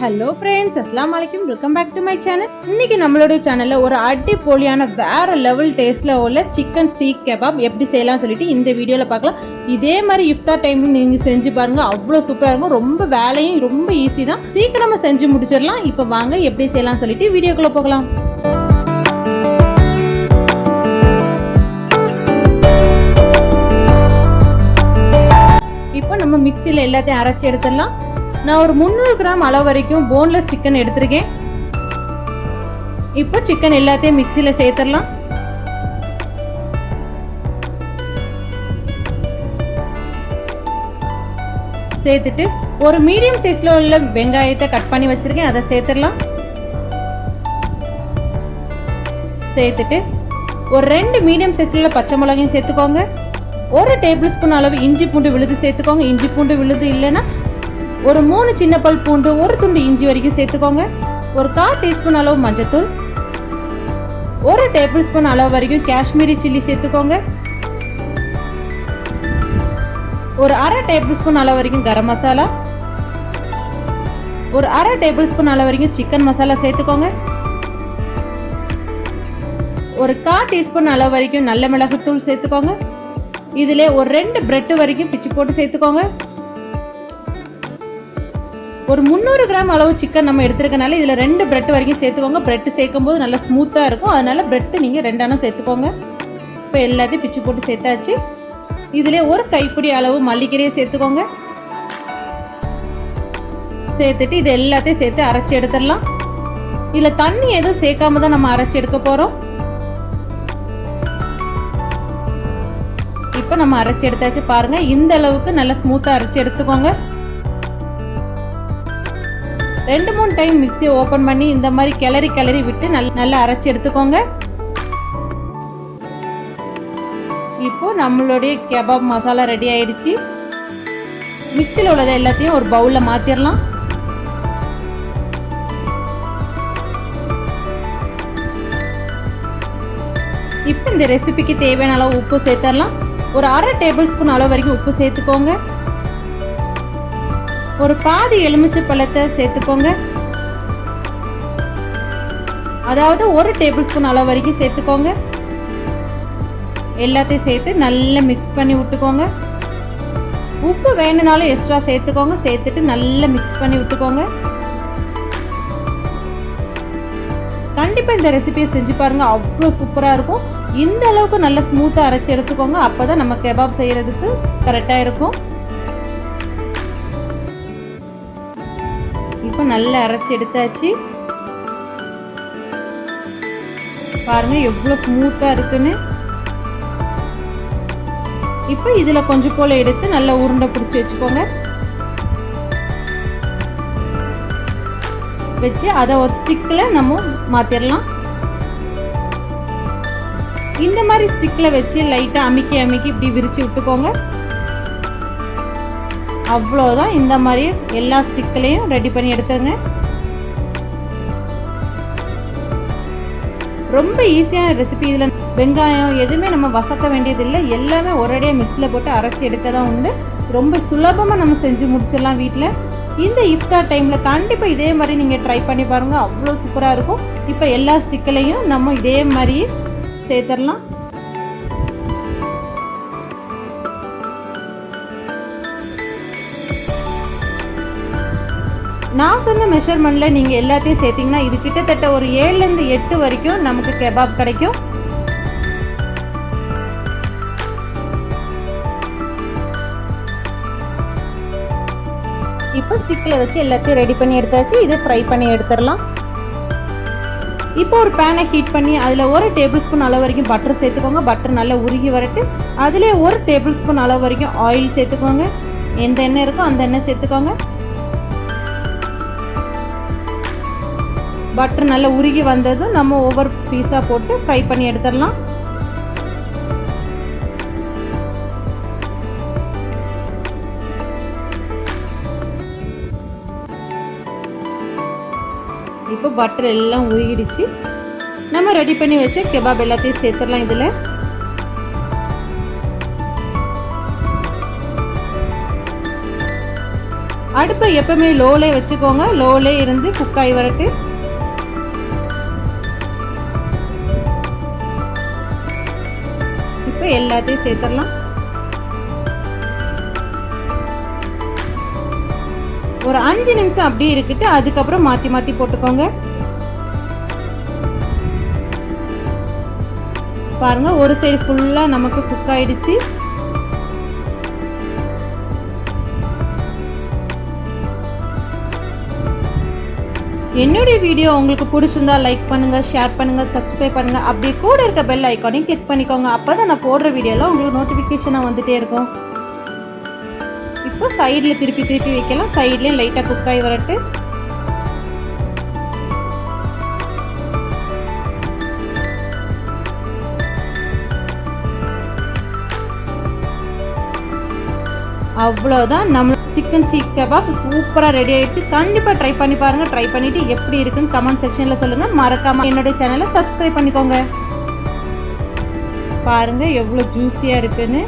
Hello friends அஸ்லாம் வலைக்கும் welcome back to my channel இன்னைக்கு நம்மளுடைய சேனல்ல ஒரு அடிப்பொலியான வேற லெவல் டேஸ்ட்ல உள்ள சிக்கன் சீக் கெபாப் எப்படி செய்யலாம் சொல்லிட்டு இந்த வீடியோல பார்க்கலாம். இதே மாதிரி இஃப்தார் டைம்ல நீங்க செஞ்சு பாருங்க அவ்வளோ சூப்பரா இருக்கும். ரொம்ப வேலையும் ரொம்ப ஈஸி தான். சீக்கிரமா செஞ்சு முடிச்சிடலாம். இப்போ வாங்க எப்படி செய்யலாம் சொல்லிட்டு வீடியோக்குள்ள போகலாம். இப்போ நம்ம மிக்சியில் எல்லாத்தையும் அரைச்சி எடுத்துடலாம். நான் ஒரு முந்நூறு கிராம் அளவு வரைக்கும் போன்லெஸ் சிக்கன் எடுத்திருக்கேன். இப்போ சிக்கன் எல்லாத்தையும் மிக்சியில் சேர்த்துடலாம். சேர்த்துட்டு ஒரு மீடியம் சைஸ்ல உள்ள வெங்காயத்தை கட் பண்ணி வச்சிருக்கேன். அதை சேர்த்துடலாம். சேர்த்துட்டு ஒரு ரெண்டு மீடியம் சைஸ்ல உள்ள பச்சை மிளகையும் சேர்த்துக்கோங்க. ஒரு டேபிள் ஸ்பூன் அளவு இஞ்சி பூண்டு விழுது சேர்த்துக்கோங்க. இஞ்சி பூண்டு விழுது இல்லைன்னா ஒரு மூணு சின்ன பல் பூண்டு ஒரு துண்டு இஞ்சி வரைக்கும் சேர்த்துக்கோங்க. ஒரு கால் டீஸ்பூன் அளவு மஞ்சத்தூள் ஒரு டேபிள் ஸ்பூன் அளவு வரைக்கும் காஷ்மீரி சில்லி சேர்த்துக்கோங்க. ஒரு அரை டேபிள் ஸ்பூன் அளவு வரைக்கும் கரம் மசாலா ஒரு அரை டேபிள் ஸ்பூன் அளவு வரைக்கும் சிக்கன் மசாலா சேர்த்துக்கோங்க. ஒரு கால் டீஸ்பூன் அளவு வரைக்கும் நல்ல மிளகுத்தூள் சேர்த்துக்கோங்க. இதில் ஒரு ரெண்டு பிரெட்டு வரைக்கும் பிச்சு போட்டு சேர்த்துக்கோங்க. ஒரு முந்நூறு கிராம் அளவு சிக்கன் நம்ம எடுத்துருக்கனால இதில் ரெண்டு பிரெட் வரைக்கும் சேர்த்துக்கோங்க. பிரெட் சேர்க்கும் போது நல்லா ஸ்மூத்தாக இருக்கும். அதனால் பிரெட்டு நீங்கள் ரெண்டானா சேர்த்துக்கோங்க. இப்போ எல்லாத்தையும் பிச்சு போட்டு சேர்த்தாச்சு. இதிலே ஒரு கைப்பிடி அளவு மல்லிக்கீரையை சேர்த்துக்கோங்க. சேர்த்துட்டு இது எல்லாத்தையும் சேர்த்து அரைச்சி எடுத்துடலாம். இதில் தண்ணி எதுவும் சேர்க்காம தான் நம்ம அரைச்சி எடுக்க போகிறோம் இப்போ நம்ம அரைச்சி எடுத்தாச்சு பாருங்கள் இந்த அளவுக்கு நல்லா ஸ்மூத்தாக அரைச்சி எடுத்துக்கோங்க. ரெண்டு மூணு டைம் மிக்சியை ஓப்பன் பண்ணி இந்த மாதிரி கிளறி கிளறி விட்டு நல்ல நல்லா அரைச்சி எடுத்துக்கோங்க. இப்போ நம்மளுடைய கெபாப் மசாலா ரெடி ஆயிடுச்சு. மிக்சியில் உள்ளதை எல்லாத்தையும் ஒரு பவுலில் மாற்றிடலாம் இப்போ இந்த ரெசிபிக்கு தேவையான அளவு உப்பு சேர்த்துடலாம். ஒரு அரை டேபிள் ஸ்பூன் அளவு வரைக்கும் உப்பு சேர்த்துக்கோங்க. ஒரு பாதி எலுமிச்சை பழத்தை சேர்த்துக்கோங்க. அதாவது ஒரு டேபிள் ஸ்பூன் அளவு வரைக்கும் சேர்த்துக்கோங்க. எல்லாத்தையும் சேர்த்து நல்லா மிக்ஸ் பண்ணி விட்டுக்கோங்க. உப்பு வேணும்னாலும் எக்ஸ்ட்ரா சேர்த்துக்கோங்க. சேர்த்துட்டு நல்லா மிக்ஸ் பண்ணி விட்டுக்கோங்க. கண்டிப்பாக இந்த ரெசிபியை செஞ்சு பாருங்கள் அவ்வளோ சூப்பராக இருக்கும். இந்த அளவுக்கு நல்லா ஸ்மூத்தாக அரைச்சி எடுத்துக்கோங்க. அப்போ தான் நம்ம கெபாப் செய்கிறதுக்கு கரெக்டாக இருக்கும். இப்போ நல்லா அரைச்சி எடுத்தாச்சு. பாருங்கள் எவ்வளோ ஸ்மூத்தாக இருக்குன்னு. இப்போ இதில் கொஞ்சம் போல் எடுத்து நல்லா உருண்டை பிடிச்சி வச்சுக்கோங்க. வச்சு அதை ஒரு ஸ்டிக்கில் நம்ம மாற்றிடலாம் இந்த மாதிரி ஸ்டிக்கில் வச்சு லைட்டாக அமுக்கி அமுக்கி இப்படி விரித்து விட்டுக்கோங்க. அவ்வளோதான் இந்த மாதிரி எல்லா ஸ்டிக்லையும் ரெடி பண்ணி எடுத்துருங்க. ரொம்ப ஈஸியான ரெசிபி இதில். வெங்காயம் எதுவுமே நம்ம வசக்க வேண்டியதில்லை. எல்லாமே ஒரேடியாக மிக்சியில் போட்டு அரைச்சி எடுக்க தான் உண்டு. ரொம்ப சுலபமாக நம்ம செஞ்சு முடிச்சிடலாம் வீட்டில் இந்த இஃப்தார் டைமில் கண்டிப்பாக இதே மாதிரி நீங்கள் ட்ரை பண்ணி பாருங்கள் அவ்வளோ சூப்பராக இருக்கும். இப்போ எல்லா ஸ்டிக்கலையும் நம்ம இதே மாதிரி சேர்த்துடலாம். நான் சொன்ன மெஷர்மெண்ட்டில் நீங்கள் எல்லாத்தையும் சேர்த்திங்கன்னா இது கிட்டத்தட்ட ஒரு ஏழுலேருந்து எட்டு வரைக்கும் நமக்கு கெபாப் கிடைக்கும். இப்போ ஸ்டிக்கில் வச்சு எல்லாத்தையும் ரெடி பண்ணி எடுத்தாச்சு. இதை ஃப்ரை பண்ணி எடுத்துடலாம். இப்போ ஒரு பேனை ஹீட் பண்ணி அதில் ஒரு டேபிள் ஸ்பூன் அளவு வரைக்கும் பட்டர் சேர்த்துக்கோங்க. பட்டர் நல்லா உருகி வரட்டு. அதிலே ஒரு டேபிள் ஸ்பூன் அளவு வரைக்கும் ஆயில் சேர்த்துக்கோங்க. எந்த எண்ணெய் இருக்கோ அந்த எண்ணெய் சேர்த்துக்கோங்க. பட்டர் நல்லா உருகி வந்ததும் நம்ம ஒவ்வொரு பீஸாக போட்டு ஃப்ரை பண்ணி எடுத்துடலாம். இப்போ பட்டர் எல்லாம் உருகிடுச்சு. நம்ம ரெடி பண்ணி வச்ச கெபாப் எல்லாத்தையும் சேர்த்துடலாம் இதில். அடுப்பை எப்பவுமே லோலே வச்சுக்கோங்க. லோலே இருந்து குக் ஆகி வரட்டு இப்போ எல்லாத்தையும் சேர்த்துடலாம். ஒரு அஞ்சு நிமிஷம் அப்படியே இருக்கிட்டு அதுக்கப்புறம் மாற்றி மாற்றி போட்டுக்கோங்க. பாருங்க ஒரு சைடு ஃபுல்லாக நமக்கு குக் ஆயிடுச்சு. என்னுடைய வீடியோ உங்களுக்கு பிடிச்சிருந்தா லைக் பண்ணுங்கள் ஷேர் பண்ணுங்கள் சப்ஸ்கிரைப் பண்ணுங்கள் அப்படி கூட இருக்க பெல் ஐக்கானையும் கிளிக் பண்ணிக்கோங்க. அப்போ தான் நான் போடுற வீடியோலாம் உங்களுக்கு நோட்டிஃபிகேஷனாக வந்துகிட்டே இருக்கும். இப்போ சைடில் திருப்பி திருப்பி வைக்கலாம். சைட்லேயும் லைட்டாக குக் ஆகி வரட்டு. அவ்வளோதான் நம்ம சிக்கன் சீக் கபாப் சூப்பராக ரெடி ஆயிடுச்சு. கண்டிப்பாக ட்ரை பண்ணி பாருங்கள் ட்ரை பண்ணிவிட்டு எப்படி இருக்குன்னு கமெண்ட் செக்ஷனில் சொல்லுங்கள் மறக்காமல் என்னுடைய சேனலை சப்ஸ்கிரைப் பண்ணிக்கோங்க. பாருங்கள் எவ்வளோ ஜூஸியாக இருக்குன்னு.